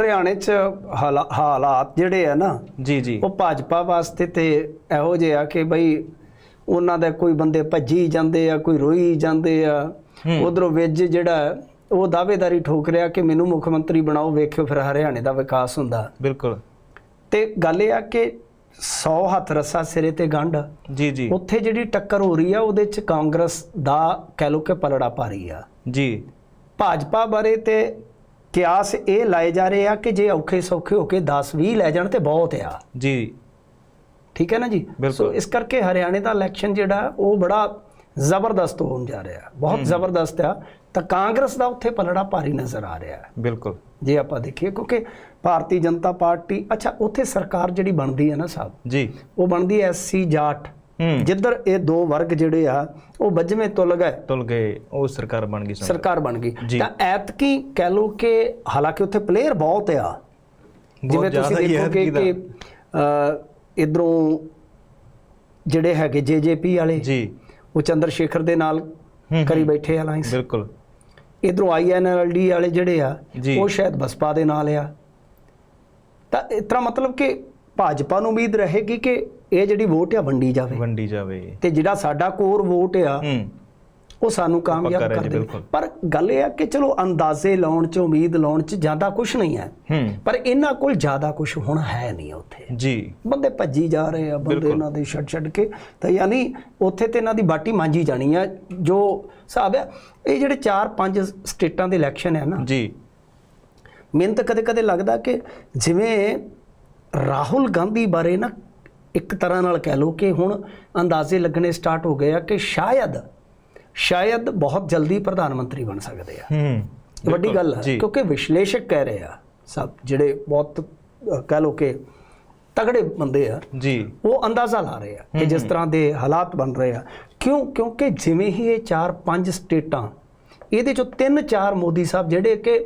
ਹਰਿਆਣੇ 'ਚ ਹਾਲਾ- ਹਾਲਾਤ ਜਿਹੜੇ ਆ ਨਾ ਜੀ ਜੀ। ਉਹ ਭਾਜਪਾ ਵਾਸਤੇ ਤੇ ਇਹੋ ਜਿਹੇ ਆ ਕਿ ਬਈ ਉਹਨਾਂ ਦੇ ਕੋਈ ਬੰਦੇ ਭੱਜੀ ਜਾਂਦੇ ਆ ਕੋਈ ਰੋਈ ਜਾਂਦੇ ਆ। ਉਧਰੋਂ ਵਿੱਚ ਜਿਹੜਾ ਉਹ ਦਾਅਵੇਦਾਰੀ ਠੋਕ ਰਿਹਾ ਕਿ ਮੈਨੂੰ ਮੁੱਖ ਮੰਤਰੀ ਬਣਾਓ ਵੇਖਿਓ ਫਿਰ ਹਰਿਆਣੇ ਦਾ ਵਿਕਾਸ ਹੁੰਦਾ। ਬਿਲਕੁਲ। ਤੇ ਗੱਲ ਇਹ ਆ ਕਿ 100 ਹੱਥ ਰੱਸਾ ਸਿਰੇ ਤੇ ਗੰਢ। ਜੀ ਜੀ। ਉੱਥੇ ਜਿਹੜੀ ਟੱਕਰ ਹੋ ਰਹੀ ਆ ਉਹਦੇ 'ਚ ਕਾਂਗਰਸ ਦਾ ਕਹਿ ਲੋ ਕਿ ਪਲੜਾ ਪਾ ਰਹੀ ਆ। ਜੀ। ਭਾਜਪਾ ਬਾਰੇ ਤੇ ਕਿਆਸ ਇਹ ਲਾਏ ਜਾ ਰਹੇ ਆ ਕਿ ਜੇ ਔਖੇ ਸੌਖੇ ਹੋ ਕੇ 10 20 ਲੈ ਜਾਣ ਤੇ ਬਹੁਤ ਆ। ਜੀ। ਠੀਕ ਹੈ ਨਾ ਜੀ। ਸੋ ਇਸ ਕਰਕੇ ਹਰਿਆਣੇ ਦਾ ਇਲੈਕਸ਼ਨ ਜਿਹੜਾ ਉਹ ਬੜਾ ਜ਼ਬਰਦਸਤ ਹੋਣ ਜਾ ਰਿਹਾ। ਬਹੁਤ ਜ਼ਬਰਦਸਤ ਆ। ਤਾਂ ਕਾਂਗਰਸ ਦਾ ਉੱਥੇ ਪਲੜਾ ਭਾਰੀ ਨਜ਼ਰ ਆ ਰਿਹਾ। ਹੈ ਬਿਲਕੁਲ। ਜੇ ਆਪਾਂ ਦੇਖੀਏ ਕਿਉਂਕਿ ਭਾਰਤੀ ਜਨਤਾ ਪਾਰਟੀ ਅੱਛਾ ਉੱਥੇ ਸਰਕਾਰ ਜਿਹੜੀ ਬਣਦੀ ਹੈ ਨਾ ਸਾਹਿਬ ਜੀ। ਉਹ ਬਣਦੀ ਐ ਐਸਸੀ ਜਾਟ। ਜਿੱਧਰ ਇਹ ਦੋ ਵਰਗ ਜਿਹੜੇ ਆ ਉਹ ਵੱਜਵੇਂ ਤੁਲ ਗਏ। ਤੁਲ ਗਏ ਉਹ ਸਰਕਾਰ ਬਣ ਗਈ ਸਰਕਾਰ ਬਣ ਗਈ। ਤਾਂ ਐਤਕੀ ਕਹਿ ਲੋ ਕਿ ਹਾਲਾਂਕਿ ਉੱਥੇ ਪਲੇਅਰ ਬਹੁਤ ਆ। ਜਿਵੇਂ ਤੁਸੀਂ ਦੇਖੋਗੇ ਕਿ ਅ ਇਧਰੋਂ ਜਿਹੜੇ ਹੈਗੇ ਜੇਜੇਪੀ ਵਾਲੇ ਜੀ। ਉਹ ਚੰਦਰ ਸ਼ੇਖਰ ਦੇ ਨਾਲ ਕਰੀ ਬੈਠੇ ਅਲਾਈਅੰਸ ਬਿਲਕੁਲ। ਇਧਰੋਂ ਆਈਐਨਐਲਡੀ ਵਾਲੇ ਜਿਹੜੇ ਆ। ਉਹ ਸ਼ਾਇਦ ਬਸਪਾ ਦੇ ਨਾਲ ਆ। ਤਾਂ ਇਸ ਤਰ੍ਹਾਂ ਮਤਲਬ ਕਿ ਭਾਜਪਾ ਨੂੰ ਉਮੀਦ ਰਹੇਗੀ ਕਿ ਇਹ ਜਿਹੜੀ ਵੋਟ ਆ ਵੰਡੀ ਜਾਵੇ। ਵੰਡੀ ਜਾਵੇ। ਤੇ ਜਿਹੜਾ ਸਾਡਾ ਕੋਰ ਵੋਟ ਆ ਉਹ ਸਾਨੂੰ ਕਾਮਯਾਬ ਕਰ ਦੇ। ਪਰ ਗੱਲ ਇਹ ਆ ਕਿ ਚਲੋ ਅੰਦਾਜ਼ੇ ਲਾਉਣ ਚ ਉਮੀਦ ਲਾਉਣ ਚ ਜ਼ਿਆਦਾ ਕੁਝ ਨਹੀਂ ਹੈ। ਪਰ ਇਹਨਾਂ ਕੋਲ ਜ਼ਿਆਦਾ ਕੁਝ ਹੁਣ ਹੈ ਨਹੀਂ ਉੱਥੇ। ਜੀ। ਬੰਦੇ ਭੱਜੀ ਜਾ ਰਹੇ ਆ ਬੰਦੇ। ਇਹਨਾਂ ਦੇ ਛੱਡ ਛੱਡ ਕੇ। ਤਾਂ ਯਾਨੀ ਉੱਥੇ ਤੇ ਇਹਨਾਂ ਦੀ ਬਾਟੀ ਮਾਂਜੀ ਜਾਣੀ ਆ। ਜੋ ਹਿਸਾਬ ਆ ਇਹ ਜਿਹੜੇ 4-5 ਸਟੇਟਾਂ ਦੇ ਇਲੈਕਸ਼ਨ ਹੈ ਨਾ। ਜੀ। ਮੈਨੂੰ ਤਾਂ ਕਦੇ-ਕਦੇ ਲੱਗਦਾ ਕਿ ਜਿਵੇਂ ਰਾਹੁਲ ਗਾਂਧੀ ਬਾਰੇ ਨਾ ਇੱਕ ਤਰ੍ਹਾਂ ਨਾਲ ਕਹਿ ਲਓ ਕਿ ਹੁਣ ਅੰਦਾਜ਼ੇ ਲੱਗਣੇ ਸਟਾਰਟ ਹੋ ਗਏ ਆ ਕਿ ਸ਼ਾਇਦ ਸ਼ਾਇਦ ਬਹੁਤ ਜਲਦੀ ਪ੍ਰਧਾਨ ਮੰਤਰੀ ਬਣ ਸਕਦੇ ਆ। ਹੂੰ ਵੱਡੀ ਗੱਲ ਹੈ ਜੀ। ਕਿਉਂਕਿ ਵਿਸ਼ਲੇਸ਼ਕ ਕਹਿ ਰਹੇ ਆ ਸਭ ਜਿਹੜੇ ਬਹੁਤ ਕਹਿ ਲਓ ਕਿ ਤਗੜੇ ਬੰਦੇ ਆ ਜੀ। ਉਹ ਅੰਦਾਜ਼ਾ ਲਾ ਰਹੇ ਆ ਕਿ ਜਿਸ ਤਰ੍ਹਾਂ ਦੇ ਹਾਲਾਤ ਬਣ ਰਹੇ ਆ। ਕਿਉਂ? ਕਿਉਂਕਿ ਜਿਵੇਂ ਹੀ ਇਹ 4-5 ਸਟੇਟਾਂ ਇਹਦੇ ਚੋਂ 3-4 ਮੋਦੀ ਸਾਹਿਬ ਜਿਹੜੇ ਕਿ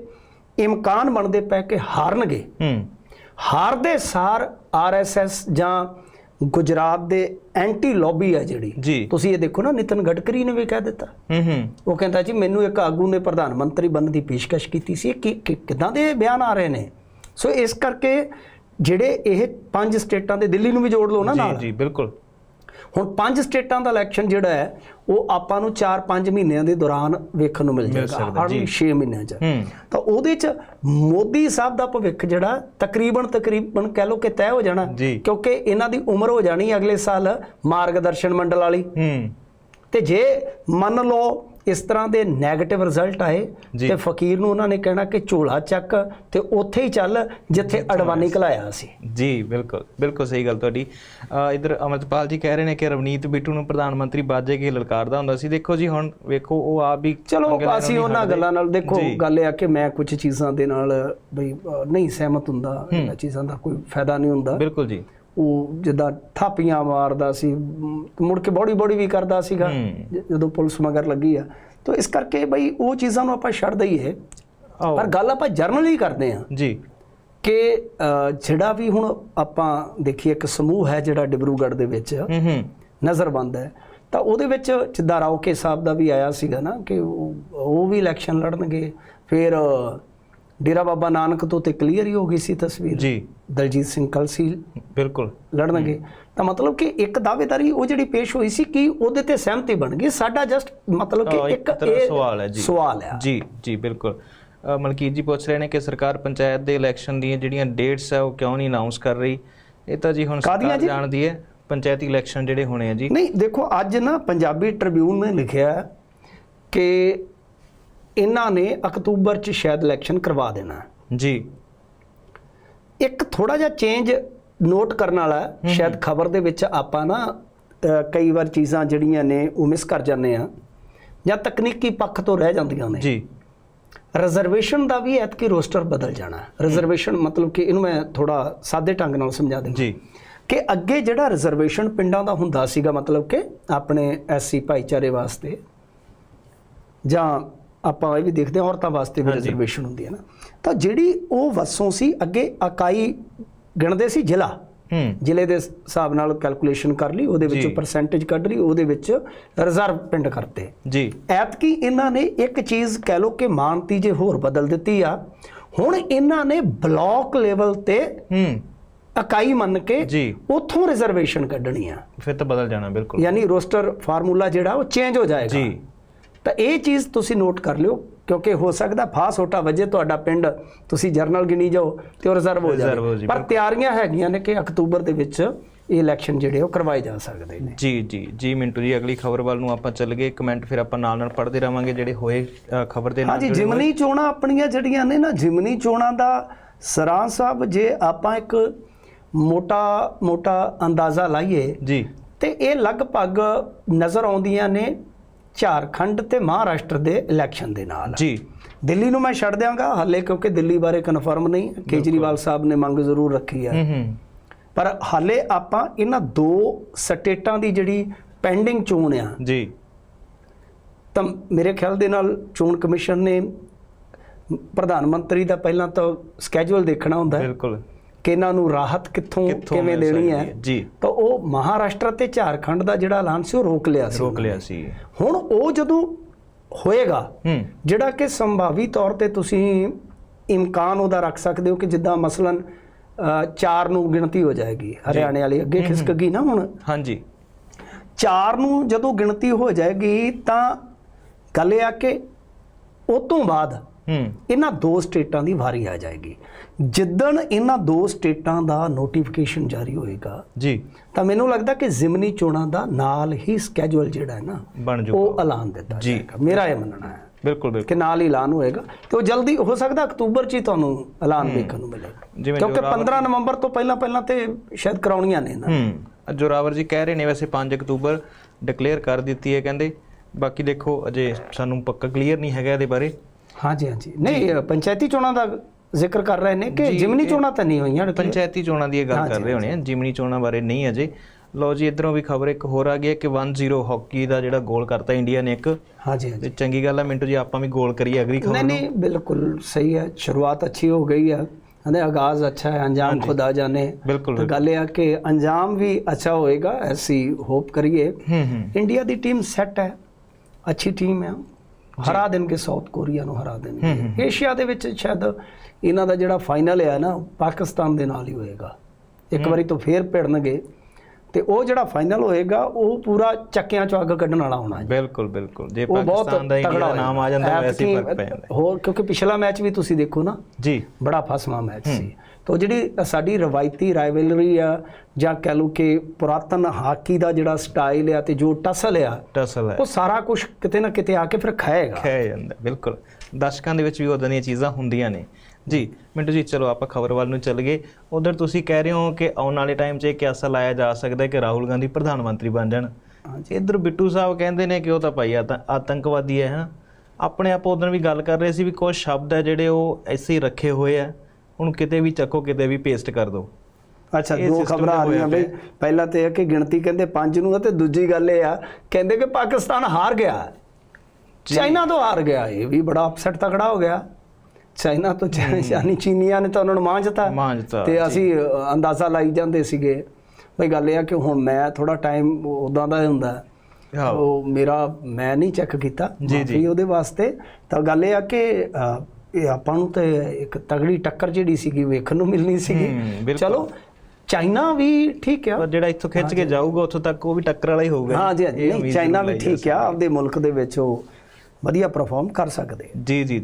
ਇਮਕਾਨ ਬਣਦੇ ਪਏ ਕਿ ਹਾਰਨਗੇ ਹੂੰ। ਹਾਰਦੇ ਸਾਰ ਆਰਐਸਐਸ ਜਾਂ ਗੁਜਰਾਤ ਦੇ ਐਂਟੀ ਲੌਬੀ ਆ ਜਿਹੜੀ ਤੁਸੀਂ ਇਹ ਦੇਖੋ ਨਾ ਨਿਤਨ ਗਡਕਰੀ ਨੇ ਵੀ ਕਹਿ ਦਿੱਤਾ। ਹੂੰ ਹੂੰ। ਉਹ ਕਹਿੰਦਾ ਜੀ ਮੈਨੂੰ ਇੱਕ ਆਗੂ ਨੇ ਪ੍ਰਧਾਨ ਮੰਤਰੀ ਬਣਨ ਦੀ ਪੇਸ਼ਕਸ਼ ਕੀਤੀ ਸੀ। ਕਿ- ਕਿੱਦਾਂ ਦੇ ਬਿਆਨ ਆ ਰਹੇ ਨੇ? ਸੋ ਇਸ ਕਰਕੇ ਜਿਹੜੇ ਇਹ ਪੰਜ ਸਟੇਟਾਂ ਦੇ ਦਿੱਲੀ ਨੂੰ ਵੀ ਜੋੜ ਲਓ ਨਾ ਜੀ ਜੀ ਬਿਲਕੁਲ। ਹੁਣ ਪੰਜ ਸਟੇਟਾਂ ਦਾ ਇਲੈਕਸ਼ਨ ਜਿਹੜਾ ਹੈ ਉਹ ਆਪਾਂ ਨੂੰ 4-5 ਮਹੀਨਿਆਂ ਦੇ ਦੌਰਾਨ ਵੇਖਣ ਨੂੰ ਮਿਲ ਜਾਏਗਾ। ਹਰ 6 ਮਹੀਨਿਆਂ 'ਚ ਤਾਂ ਉਹਦੇ 'ਚ ਮੋਦੀ ਸਾਹਿਬ ਦਾ ਭਵਿੱਖ ਜਿਹੜਾ ਤਕਰੀਬਨ ਤਕਰੀਬਨ ਕਹਿ ਲਓ ਕਿ ਤੈਅ ਹੋ ਜਾਣਾ। ਕਿਉਂਕਿ ਇਹਨਾਂ ਦੀ ਉਮਰ ਹੋ ਜਾਣੀ ਅਗਲੇ ਸਾਲ ਮਾਰਗਦਰਸ਼ਨ ਮੰਡਲ ਵਾਲੀ ਹੂੰ ਤੇ ਜੇ ਮੰਨ ਲਓ ਇਸ ਤਰ੍ਹਾਂ ਦੇ 네ਗੇਟਿਵ ਰਿਜ਼ਲਟ ਆਏ। ਤੇ ਫਕੀਰ ਨੂੰ ਉਹਨਾਂ ਨੇ ਕਹਿਣਾ ਕਿ ਝੋਲਾ ਚੱਕ ਤੇ ਉੱਥੇ ਹੀ ਚੱਲ ਜਿੱਥੇ ਅਡਵਾਨੀ ਘਲਾਇਆ ਸੀ। ਜੀ ਬਿਲਕੁਲ ਬਿਲਕੁਲ ਸਹੀ ਗੱਲ ਤੁਹਾਡੀ। ਇੱਧਰ ਅਮਰਤਪਾਲ ਜੀ ਕਹਿ ਰਹੇ ਨੇ ਕਿ ਰਵਨੀਤ ਬਿੱਟੂ ਨੂੰ ਪ੍ਰਧਾਨ ਮੰਤਰੀ ਬਾਜੇ ਕੇ ਲਲਕਾਰਦਾ ਹੁੰਦਾ ਸੀ। ਦੇਖੋ ਜੀ ਹੁਣ ਵੇਖੋ ਉਹ ਆਪ ਵੀ ਚਲੋ ਅਸੀਂ ਉਹਨਾਂ। ਗੱਲਾਂ ਨਾਲ ਦੇਖੋ ਗੱਲ ਇਹ ਆ ਕਿ ਮੈਂ ਕੁਝ ਚੀਜ਼ਾਂ ਦੇ ਨਾਲ ਬਈ ਨਹੀਂ ਸਹਿਮਤ ਹੁੰਦਾ ਇਹਨਾਂ ਚੀਜ਼ਾਂ ਦਾ ਕੋਈ ਫਾਇਦਾ ਨਹੀਂ ਹੁੰਦਾ। ਬਿਲਕੁਲ ਜੀ। ਉਹ ਜਿੱਦਾਂ ਥਾਪੀਆਂ ਮਾਰਦਾ ਸੀ ਮੁੜ ਕੇ ਬੋੜੀ ਬੋੜੀ ਵੀ ਕਰਦਾ ਸੀਗਾ ਜਦੋਂ ਪੁਲਿਸ ਮਗਰ ਲੱਗੀ ਆ। ਤਾਂ ਇਸ ਕਰਕੇ ਬਈ ਉਹ ਚੀਜ਼ਾਂ ਨੂੰ ਆਪਾਂ ਛੱਡ ਦਈਏ ਪਰ ਗੱਲ ਆਪਾਂ ਜਰਨਲੀ ਕਰਦੇ ਆ ਜੀ। ਕਿ ਜਿਹੜਾ ਵੀ ਹੁਣ ਆਪਾਂ ਦੇਖੀਏ ਇੱਕ ਸਮੂਹ ਹੈ ਜਿਹੜਾ ਡਿਬਰੂਗੜ੍ਹ ਦੇ ਵਿੱਚ ਨਜ਼ਰਬੰਦ ਹੈ ਤਾਂ ਉਹਦੇ ਵਿੱਚ ਜਿੱਦਾਂ ਰਾਓਕੇ ਸਾਹਿਬ ਦਾ ਵੀ ਆਇਆ ਸੀਗਾ ਨਾ ਕਿ ਉਹ ਵੀ ਇਲੈਕਸ਼ਨ ਲੜਨਗੇ ਫਿਰ ਡੇਰਾ ਬਾਬਾ ਨਾਨਕ ਤੋਂ ਤੇ ਕਲੀਅਰ ਹੀ ਹੋ ਗਈ ਸੀ ਤਸਵੀਰ। ਜੀ। ਦਲਜੀਤ ਸਿੰਘ ਕਲਸੀ ਬਿਲਕੁਲ। ਲੜਨਗੇ। ਤਾਂ ਮਤਲਬ ਕਿ ਇੱਕ ਦਾਅਵੇਦਾਰੀ ਉਹ ਜਿਹੜੀ ਪੇਸ਼ ਹੋਈ ਸੀ ਕਿ ਉਹਦੇ ਤੇ ਸਹਿਮਤੀ ਬਣ ਗਈ। ਸਾਡਾ ਜਸਟ ਮਤਲਬ ਕਿ ਇੱਕ ਸਵਾਲ ਹੈ ਜੀ। ਸਵਾਲ ਹੈ। ਜੀ ਜੀ ਬਿਲਕੁਲ। ਮਲਕੀਤ ਜੀ ਪੁੱਛ ਰਹੇ ਨੇ ਕਿ ਸਰਕਾਰ ਪੰਚਾਇਤ ਦੇ ਇਲੈਕਸ਼ਨ ਦੀਆਂ ਜਿਹੜੀਆਂ ਡੇਟਸ ਹੈ ਉਹ ਕਿਉਂ ਨਹੀਂ ਅਨਾਉਂਸ ਕਰ ਰਹੀ? ਇਹ ਤਾਂ ਜੀ ਹੁਣ ਸਰਕਾਰ? ਜਾਣਦੀ ਹੈ ਪੰਚਾਇਤੀ ਇਲੈਕਸ਼ਨ ਜਿਹੜੇ ਹੋਣੇ ਆ ਜੀ। ਨਹੀਂ ਦੇਖੋ ਅੱਜ ਨਾ ਪੰਜਾਬੀ ਟ੍ਰਿਬਿਊਨ ਨੇ ਲਿਖਿਆ ਕਿ ਇਹਨਾਂ ਨੇ ਅਕਤੂਬਰ ਚ ਸ਼ਾਇਦ ਇਲੈਕਸ਼ਨ ਕਰਵਾ ਦੇਣਾ। ਜੀ। ਇੱਕ ਥੋੜਾ ਜਿਹਾ ਚੇਂਜ ਨੋਟ ਕਰਨ ਵਾਲਾ। ਸ਼ਾਇਦ ਖਬਰ ਦੇ ਵਿੱਚ ਆਪਾਂ ਨਾ ਕਈ ਵਾਰ ਚੀਜ਼ਾਂ ਜਿਹੜੀਆਂ ਨੇ ਉਹ ਮਿਸ ਕਰ ਜਾਂਦੇ ਆ ਜਾਂ ਤਕਨੀਕੀ ਪੱਖ ਤੋਂ ਰਹਿ ਜਾਂਦੀਆਂ ਨੇ। ਜੀ। ਰਿਜ਼ਰਵੇਸ਼ਨ ਦਾ ਵੀ ਐਤਕੀ ਰੋਸਟਰ ਬਦਲ ਜਾਣਾ ਰਿਜ਼ਰਵੇਸ਼ਨ ਮਤਲਬ ਕਿ ਇਹਨੂੰ ਮੈਂ ਥੋੜਾ ਸਾਦੇ ਢੰਗ ਨਾਲ ਸਮਝਾ ਦਿੰਦਾ। ਜੀ। ਕਿ ਅੱਗੇ ਜਿਹੜਾ ਰਿਜ਼ਰਵੇਸ਼ਨ ਪਿੰਡਾਂ ਦਾ ਹੁੰਦਾ ਸੀਗਾ ਮਤਲਬ ਕਿ ਆਪਣੇ ਐਸਸੀ ਭਾਈਚਾਰੇ ਵਾਸਤੇ ਜਾਂ ਆਪਾਂ ਇਹ ਵੀ ਦੇਖਦੇ ਹਾਂ ਔਰਤਾਂ ਵਾਸਤੇ ਵੀ। ਰਿਜ਼ਰਵੇਸ਼ਨ ਹੁੰਦੀ ਹੈ ਨਾ। ਤਾਂ ਜਿਹੜੀ ਉਹ ਵਸੋਂ ਸੀ ਅੱਗੇ ਇਕਾਈ ਗਿਣਦੇ ਸੀ ਜ਼ਿਲ੍ਹਾ। ਹੂੰ। ਜ਼ਿਲ੍ਹੇ ਦੇ ਹਿਸਾਬ ਨਾਲ ਕੈਲਕੂਲੇਸ਼ਨ ਕਰ ਲਈ ਉਹਦੇ ਵਿੱਚੋਂ। ਪਰਸੈਂਟੇਜ ਕੱਢ ਲਈ ਉਹਦੇ ਵਿੱਚ ਰਿਜ਼ਰਵ ਪਿੰਡ ਕਰਤੇ। ਜੀ। ਐਤਕੀ ਇਹਨਾਂ ਨੇ ਇੱਕ ਚੀਜ਼ ਕਹਿ ਲੋ ਕਿ ਮਾਨਤੀ ਜੇ ਹੋਰ ਬਦਲ ਦਿੱਤੀ ਆ ਹੁਣ ਇਹਨਾਂ ਨੇ ਬਲਾਕ ਲੈਵਲ ਤੇ ਹੂੰ। ਇਕਾਈ ਮੰਨ ਕੇ ਉੱਥੋਂ ਰਿਜ਼ਰਵੇਸ਼ਨ ਕੱਢਣੀ ਆ। ਫਿਰ ਤਾਂ ਬਦਲ ਜਾਣਾ ਬਿਲਕੁਲ। ਯਾਨੀ ਰੋਸਟਰ ਫਾਰਮੂਲਾ ਜਿਹੜਾ ਉਹ ਚੇਂਜ ਹੋ ਜਾਏਗਾ। ਜੀ। ਤਾਂ ਇਹ ਚੀਜ਼ ਤੁਸੀਂ ਨੋਟ ਕਰ ਲਿਓ ਕਿਉਂਕਿ ਹੋ ਸਕਦਾ ਫਾਸ ਹੋਟਾ ਵਜੇ ਤੁਹਾਡਾ ਪਿੰਡ ਤੁਸੀਂ ਜਰਨਲ ਗਿਣੀ ਜਾਓ ਤੇ ਉਹ ਰਿਜ਼ਰਵ ਹੋ ਜਾਵੇ ਪਰ। ਤਿਆਰੀਆਂ ਹੈਗੀਆਂ ਨੇ ਕਿ ਅਕਤੂਬਰ ਦੇ ਵਿੱਚ ਇਹ ਇਲੈਕਸ਼ਨ ਜਿਹੜੇ ਉਹ ਕਰਵਾਏ ਜਾ ਸਕਦੇ ਨੇ ਜੀ ਜੀ ਜੀ ਮਿੰਟੂ ਜੀ ਅਗਲੀ ਖਬਰ ਵੱਲ ਨੂੰ ਆਪਾਂ ਚੱਲ ਗਏ ਕਮੈਂਟ ਫਿਰ ਆਪਾਂ ਨਾਲ ਨਾਲ ਪੜ੍ਹਦੇ ਰਵਾਂਗੇ ਜਿਹੜੇ ਹੋਏ ਖਬਰ ਦੇ ਨਾਲ ਹਾਂਜੀ। ਜਿਮਨੀ ਚੋਣਾਂ ਆਪਣੀਆਂ ਜਿਹੜੀਆਂ ਨੇ ਨਾ ਜਿਮਨੀ ਚੋਣਾਂ ਦਾ ਸਰਾਂ ਸਾਹਿਬ ਜੇ ਆਪਾਂ ਇੱਕ ਮੋਟਾ ਮੋਟਾ ਅੰਦਾਜ਼ਾ ਲਾਈਏ ਜੀ ਤੇ ਇਹ ਲਗਭਗ ਨਜ਼ਰ ਆਉਂਦੀਆਂ ਨੇ ਝਾਰਖੰਡ ਤੇ ਮਹਾਰਾਸ਼ਟਰ ਦੇ ਇਲੈਕਸ਼ਨ ਦੇ ਨਾਲ। ਜੀ। ਦਿੱਲੀ ਨੂੰ ਮੈਂ ਛੱਡ ਦਿਆਂਗਾ ਹਾਲੇ ਕਿਉਂਕਿ ਦਿੱਲੀ ਬਾਰੇ ਕਨਫਰਮ ਨਹੀਂ ਕੇਜਰੀਵਾਲ ਸਾਹਿਬ ਨੇ ਮੰਗ ਜ਼ਰੂਰ ਰੱਖੀ ਹੈ। ਪਰ ਹਾਲੇ ਆਪਾਂ ਇਹਨਾਂ ਦੋ ਸਟੇਟਾਂ ਦੀ ਜਿਹੜੀ ਪੈਂਡਿੰਗ ਚੋਣ ਆ ਜੀ। ਤਾਂ ਮੇਰੇ ਖਿਆਲ ਦੇ ਨਾਲ ਚੋਣ ਕਮਿਸ਼ਨ ਨੇ ਪ੍ਰਧਾਨ ਮੰਤਰੀ ਦਾ ਪਹਿਲਾਂ ਤਾਂ ਸਕੇਜੂਲ ਦੇਖਣਾ ਹੁੰਦਾ ਹੈ। ਬਿਲਕੁਲ। ਕਿ ਇਹਨਾਂ ਨੂੰ ਰਾਹਤ ਕਿੱਥੋਂ ਕਿਵੇਂ ਦੇਣੀ ਹੈ? ਜੀ। ਤਾਂ ਉਹ ਮਹਾਰਾਸ਼ਟਰ ਤੇ ਝਾਰਖੰਡ ਦਾ ਜਿਹੜਾ ਐਲਾਨ ਸੀ ਉਹ ਰੋਕ ਲਿਆ ਸੀ। ਰੋਕ ਲਿਆ ਸੀ। ਹੁਣ ਉਹ ਜਦੋਂ ਹੋਏਗਾ ਜਿਹੜਾ ਕਿ ਸੰਭਾਵੀ ਤੌਰ ਤੇ ਤੁਸੀਂ ਇਮਕਾਨ ਉਹਦਾ ਰੱਖ ਸਕਦੇ ਹੋ ਕਿ ਜਿੱਦਾਂ ਮਸਲਨ ਚਾਰ ਨੂੰ ਗਿਣਤੀ ਹੋ ਜਾਏਗੀ ਹਰਿਆਣੇ ਵਾਲੀ ਅੱਗੇ ਖਿਸਕ ਗਈ ਨਾ ਹੁਣ। ਹਾਂਜੀ। ਚਾਰ ਨੂੰ ਜਦੋਂ ਗਿਣਤੀ ਹੋ ਜਾਏਗੀ ਤਾਂ ਗੱਲ ਇਹ ਆ ਕਿ ਉਹ ਤੋਂ ਬਾਅਦ ਇਹਨਾਂ ਦੋ ਸਟੇਟਾਂ ਦੀ ਵਾਰੀ ਆ ਜਾਏਗੀ। ਜਿੱਦਣ ਇਹਨਾਂ ਦੋ ਸਟੇਟਾਂ ਦਾ ਨੋਟੀਫਿਕੇਸ਼ਨ ਜਾਰੀ ਹੋਏਗਾ ਜੀ। ਤਾਂ ਮੈਨੂੰ ਲੱਗਦਾ ਕਿ ਜ਼ਿਮਨੀ ਚੋਣਾਂ ਦਾ ਨਾਲ ਹੀ ਸਕੇਜੂਲ ਜਿਹੜਾ ਹੈ ਨਾ ਉਹ ਐਲਾਨ ਦਿੱਤਾ। ਜਾਏਗਾ। ਮੇਰਾ ਇਹ ਮੰਨਣਾ ਹੈ ਬਿਲਕੁਲ ਬਿਲਕੁਲ। ਕਿ ਨਾਲ ਹੀ ਐਲਾਨ ਹੋਏਗਾ ਤੇ ਉਹ ਜਲਦੀ ਹੋ ਸਕਦਾ ਅਕਤੂਬਰ 'ਚ ਹੀ ਤੁਹਾਨੂੰ ਐਲਾਨ ਦੇਖਣ ਨੂੰ ਮਿਲੇਗਾ ਕਿਉਂਕਿ ਜੋਰਾਵਰ 15 ਨਵੰਬਰ ਤੋਂ ਪਹਿਲਾਂ ਪਹਿਲਾਂ ਤੇ ਸ਼ਾਇਦ ਕਰਾਉਣੀਆਂ ਨੇ ਨਾ। ਹੂੰ। ਜੋਰਾਵਰ ਜੀ ਕਹਿ ਰਹੇ ਨੇ ਵੈਸੇ 5 ਅਕਤੂਬਰ ਡਿਕਲੇਅਰ ਕਰ ਦਿੱਤੀ ਹੈ ਕਹਿੰਦੇ ਬਾਕੀ ਦੇਖੋ ਅਜੇ ਸਾਨੂੰ ਪੱਕਾ ਕਲੀਅਰ ਨਹੀਂ ਹੈਗਾ ਇਹਦੇ ਬਾਰੇ। ਹਾਂਜੀ ਹਾਂਜੀ। ਨਹੀਂ ਪੰਚਾਇਤੀ ਚੋਣਾਂ ਦਾ ਜ਼ਿਕਰ ਕਰ ਰਹੇ ਨੇ ਕਿ ਜਿਮਨੀ ਚੋਣਾਂ ਤਾਂ ਨਹੀਂ ਹੋਈਆਂ ਪੰਚਾਇਤੀ ਚੋਣਾਂ ਦੀ ਗੱਲ ਕਰ ਰਹੇ ਹੋਣੇ ਆ। ਜਿਮਨੀ ਚੋਣਾਂ ਬਾਰੇ ਨਹੀਂ ਅਜੇ। ਲੋ ਜੀ ਇਧਰੋਂ ਵੀ ਖਬਰ ਇੱਕ ਹੋਰ ਆ ਗਈ ਹੈ ਕਿ 1-0 ਹਾਕੀ ਦਾ ਜਿਹੜਾ ਗੋਲ ਕਰਤਾ ਇੰਡੀਆ ਨੇ ਇੱਕ। ਹਾਂਜੀ ਹਾਂਜੀ। ਚੰਗੀ ਗੱਲ ਹੈ ਮਿੰਟੂ ਜੀ ਆਪਾਂ ਵੀ ਗੋਲ ਕਰੀਏ ਅਗਲੀ ਖਬਰ ਨਹੀਂ ਨਹੀਂ ਬਿਲਕੁਲ ਸਹੀ ਹੈ। ਸ਼ੁਰੂਆਤ ਅੱਛੀ ਹੋ ਗਈ ਆ। ਹਨੇ ਆਗਾਜ਼ ਅੱਛਾ ਹੈ ਅੰਜਾਮ ਖੁਦਾ ਜਾਣੇ। ਬਿਲਕੁਲ ਗੱਲ ਇਹ ਆ ਕਿ ਅੰਜਾਮ ਵੀ ਅੱਛਾ ਹੋਏਗਾ ਐਸੀ ਹੋਪ ਕਰੀਏ। ਇੰਡੀਆ ਦੀ ਟੀਮ ਸੈੱਟ ਹੈ। ਅੱਛੀ ਟੀਮ ਹੈ ਹਰਾ ਦੇਣਗੇ ਸਾਊਥ ਕੋਰੀਆ ਨੂੰ ਹਰਾ ਦੇਣਗੇ। ਏਸ਼ੀਆ ਦੇ ਵਿੱਚ ਸ਼ਾਇਦ ਇਹਨਾਂ ਦਾ ਜਿਹੜਾ ਫਾਈਨਲ ਹੈ ਨਾ ਪਾਕਿਸਤਾਨ ਦੇ ਨਾਲ ਹੀ ਹੋਏਗਾ। ਇੱਕ ਵਾਰੀ ਤੋਂ ਫੇਰ ਭਿੜਨਗੇ। ਤੇ ਉਹ ਜਿਹੜਾ ਫਾਈਨਲ ਹੋਏਗਾ ਉਹ ਪੂਰਾ ਚੱਕਿਆਂ ਚੋਂ ਅੱਗ ਕੱਢਣ ਵਾਲਾ ਹੋਣਾ ਹੈ ਬਿਲਕੁਲ ਬਿਲਕੁਲ। ਜੇ ਪਾਕਿਸਤਾਨ ਦਾ ਇੰਡੀਆ ਦਾ ਨਾਮ ਆ ਜਾਂਦਾ ਵੈਸੇ ਫ਼ਰਕ ਪੈ ਜਾਂਦਾ। ਹੋਰ ਕਿਉਂਕਿ ਪਿਛਲਾ ਮੈਚ ਵੀ ਤੁਸੀਂ ਦੇਖੋ ਨਾ ਜੀ। ਬੜਾ ਫਸਵਾ ਮੈਚ ਸੀ। ਤੋ ਜਿਹੜੀ ਸਾਡੀ ਰਵਾਇਤੀ ਰਾਈਵਲਰੀ ਆ ਜਾਂ ਕਹ ਲਓ ਕਿ ਪੁਰਾਤਨ ਹਾਕੀ ਦਾ ਜਿਹੜਾ ਸਟਾਈਲ ਆ ਤੇ ਜੋ ਟਸਲ ਆ ਟਸਲ ਹੈ ਉਹ ਸਾਰਾ ਕੁਝ ਕਿਤੇ ਨਾ ਕਿਤੇ ਆ ਕੇ ਫਿਰ ਖਾਏਗਾ। ਖਿਆ ਜਾਂਦਾ ਬਿਲਕੁਲ। ਦਰਸ਼ਕਾਂ ਦੇ ਵਿੱਚ ਵੀ ਉਦਾਂ ਦੀਆਂ ਚੀਜ਼ਾਂ ਹੁੰਦੀਆਂ ਨੇ। ਜੀ ਮਿੰਟੂ ਜੀ ਚਲੋ ਆਪਾਂ ਖਬਰ ਵੱਲ ਨੂੰ ਚੱਲ ਗਏ। ਉਧਰ ਤੁਸੀਂ ਕਹਿ ਰਹੇ ਹੋ ਕਿ ਆਉਣ ਵਾਲੇ ਟਾਈਮ 'ਚ ਇਹ ਕਿਆਸਾ ਲਾਇਆ ਜਾ ਸਕਦਾ ਹੈ ਕਿ ਰਾਹੁਲ ਗਾਂਧੀ ਪ੍ਰਧਾਨ ਮੰਤਰੀ ਬਣ ਜਾਣ। ਹਾਂਜੀ। ਇੱਧਰ ਬਿੱਟੂ ਸਾਹਿਬ ਕਹਿੰਦੇ ਨੇ ਕਿ ਉਹ ਤਾਂ ਭਾਈ ਆਤ- ਆਤੰਕਵਾਦੀ ਹੈ ਹਨਾ? ਆਪਣੇ ਆਪ ਉਧਰ ਵੀ ਗੱਲ ਕਰ ਰਹੇ ਸੀ ਵੀ ਕੁਝ ਸ਼ਬਦ ਹੈ ਜਿਹੜੇ ਉਹ ਐਸੇ ਹੀ ਰੱਖੇ ਹੋਏ ਆ ਹੁਣ ਕਿਤੇ ਵੀ ਚੱਕੋ ਕਿਤੇ ਵੀ ਪੇਸਟ ਕਰ ਦਿਓ ਅੱਛਾ ਦੋ ਖਬਰਾਂ ਆ ਰਹੀਆਂ ਬਈ। ਪਹਿਲਾਂ ਤੇ ਇਹ ਕਿ ਗਿਣਤੀ ਕਹਿੰਦੇ 5 ਨੂੰ ਆ ਤੇ ਦੂਜੀ ਗੱਲ ਇਹ ਆ ਕਹਿੰਦੇ ਕਿ ਪਾਕਿਸਤਾਨ ਹਾਰ ਗਿਆ। ਚਾਈਨਾ ਤੋਂ ਹਾਰ ਗਿਆ ਇਹ ਵੀ ਬੜਾ ਅਪਸੈਟ ਤਕੜਾ ਹੋ ਗਿਆ। ਚਾਈਨਾ ਤੋਂ ਯਾਨੀ ਚੀਨੀਆਂ ਨੇ ਤਾਂ ਉਹਨਾਂ ਨੂੰ ਮਾਂਜਤਾ। ਮਾਂਜਤਾ, ਤੇ ਅਸੀਂ ਅੰਦਾਜ਼ਾ ਲਾਈ ਜਾਂਦੇ ਸੀਗੇ। ਬਈ ਗੱਲ ਇਹ ਆ ਕਿ ਹੁਣ ਮੈਂ ਥੋੜਾ ਟਾਈਮ ਉਦਾਂ ਦਾ ਹੁੰਦਾ। ਉਹ ਮੇਰਾ ਮੈਂ ਨਹੀਂ ਚੈੱਕ ਕੀਤਾ। ਮਾਫ਼ੀ ਉਹਦੇ ਵਾਸਤੇ। ਤਾਂ ਗੱਲ ਇਹ ਆ ਕਿ ਇਹ ਆਪਾਂ ਨੂੰ ਤੇ ਇੱਕ ਤਗੜੀ ਟੱਕਰ ਜਿਹੜੀ ਸੀਗੀ ਵੇਖਣ ਨੂੰ ਮਿਲਣੀ ਸੀਗੀ। ਚਲੋ ਚਾਈਨਾ ਵੀ ਠੀਕ ਆ। ਪਰ ਜਿਹੜਾ ਇੱਥੋਂ ਖਿੱਚ ਕੇ ਜਾਊਗਾ ਉੱਥੋਂ ਤੱਕ ਉਹ ਵੀ ਟੱਕਰ ਵਾਲਾ ਹੀ ਹੋਊਗਾ। ਹਾਂ ਜੀ ਨਹੀਂ ਚਾਈਨਾ ਵੀ ਠੀਕ ਆ। ਆਪਦੇ ਮੁਲਕ ਦੇ ਵਿੱਚ ਉਹ ਵਧੀਆ ਪਰਫਾਰਮ ਕਰ ਸਕਦੇ ਜੀ ਜੀ।